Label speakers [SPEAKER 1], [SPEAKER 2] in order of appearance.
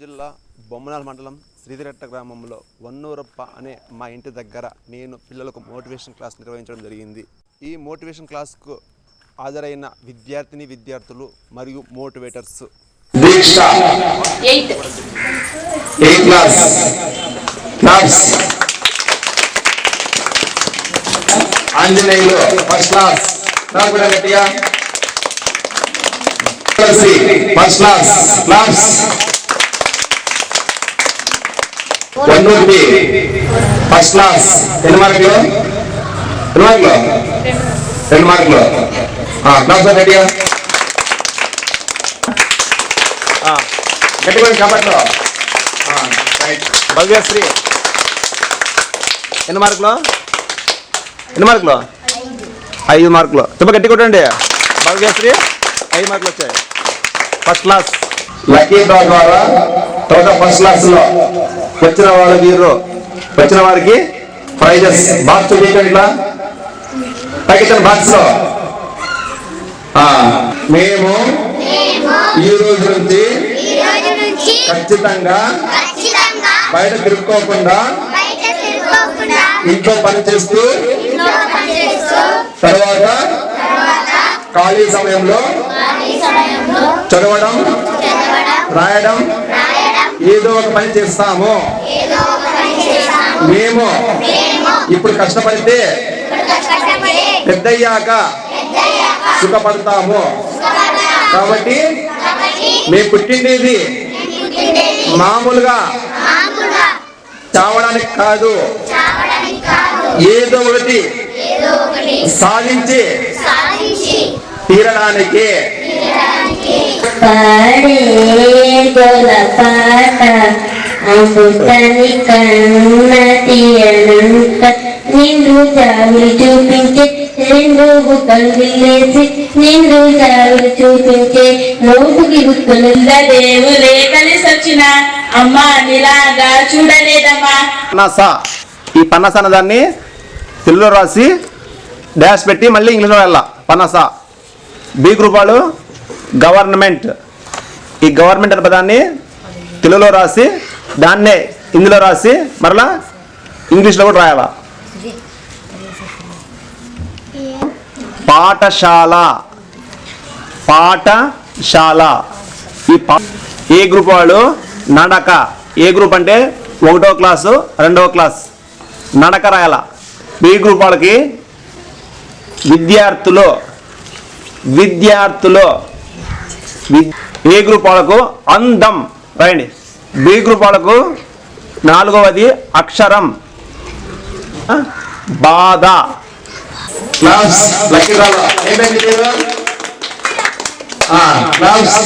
[SPEAKER 1] జిల్లా బొమ్మనాల మండలం శ్రీధిరెట్ట గ్రామంలో వన్నూరప్ప అనే మా ఇంటి దగ్గర నేను పిల్లలకు మోటివేషన్ క్లాస్ నిర్వహించడం జరిగింది. ఈ మోటివేషన్ క్లాస్కు హాజరైన విద్యార్థిని విద్యార్థులు మరియు
[SPEAKER 2] motivators. Anjaneyulu class first class. Class. వన్నూర్తి first class ఎన్ని మార్కులు? ఎన్ని మార్కులు? రెండు మార్కులు. క్లాస్ గట్టిగా కబట్లో రైట్
[SPEAKER 1] భవ్యశ్రీ ఎన్ని మార్కులు? ఎన్ని మార్కులు? ఐదు మార్కులు. చెప్ప గట్టి కొట్టండి. భవ్యశ్రీ ఐదు మార్కులు వచ్చాయి. ఫస్ట్ క్లాస్
[SPEAKER 2] లక్కీ డ్రా ద్వారా తర్వాత ఫస్ట్ క్లాస్లో. వచ్చిన వాళ్ళ వీరు వచ్చిన వారికి ప్రైజెస్ బాక్స్ చూపించండి ఇట్లా. తగ్గించండి బాక్స్లో. మేము ఈ రోజు నుంచి ఖచ్చితంగా బయట తిరుక్కోకుండా ఇంట్లో పని చేస్తూ తర్వాత ఖాళీ సమయంలో చదవడం రాయడం ఏదో ఒక పని చేస్తాము. మేము ఇప్పుడు కష్టపడితే పెద్దయ్యాక సుఖపడతాము. కాబట్టి మేము పుట్టిండేది మామూలుగా చావడానికి కాదు. ఏదో ఒకటి సాధించి
[SPEAKER 3] సాధించి
[SPEAKER 2] తీరడానికి
[SPEAKER 3] తీరడానికి
[SPEAKER 4] పాడే గొల పాట అమృతాన్ని కన్న తీయనంత నిండు జావులు చూపించే రెండు బుక్కలు గిల్లేసి నిండు జావులు చూపించే నోటుకి బుక్కలు
[SPEAKER 5] దేవులే కలిసి వచ్చిన అమ్మా నీలాగా చూడలేదమ్మా
[SPEAKER 1] పన్నాస ఈ పన్నాస అన్న దాన్ని తెలుగులో రాసి డాష్ పెట్టి మళ్ళీ ఇంగ్లీష్లో వెళ్ళా పన్నాస బి గ్రూప్ వాళ్ళు గవర్నమెంట్. ఈ గవర్నమెంట్ అనే పదాన్ని తెలుగులో రాసి దాన్నే హిందీలో రాసి మరలా ఇంగ్లీష్లో కూడా రాయాలా? పాఠశాల. పాఠశాల. ఈ పా ఏ గ్రూప్ వాళ్ళు? నడక. ఏ గ్రూప్ అంటే ఒకటో క్లాసు రెండవ క్లాస్. నడక రాయాల? బి గ్రూప్ వాళ్ళకి విద్యార్థులు విద్యార్థులు. ఏ గ్రూప్ వాళ్ళకు అందం. రాయండి. బి గ్రూప్ వాళ్ళకు నాలుగవది అక్షరం. బాధ.
[SPEAKER 2] క్లాస్ లక్కీ డ్రాలో ఏమైంది క్లాస్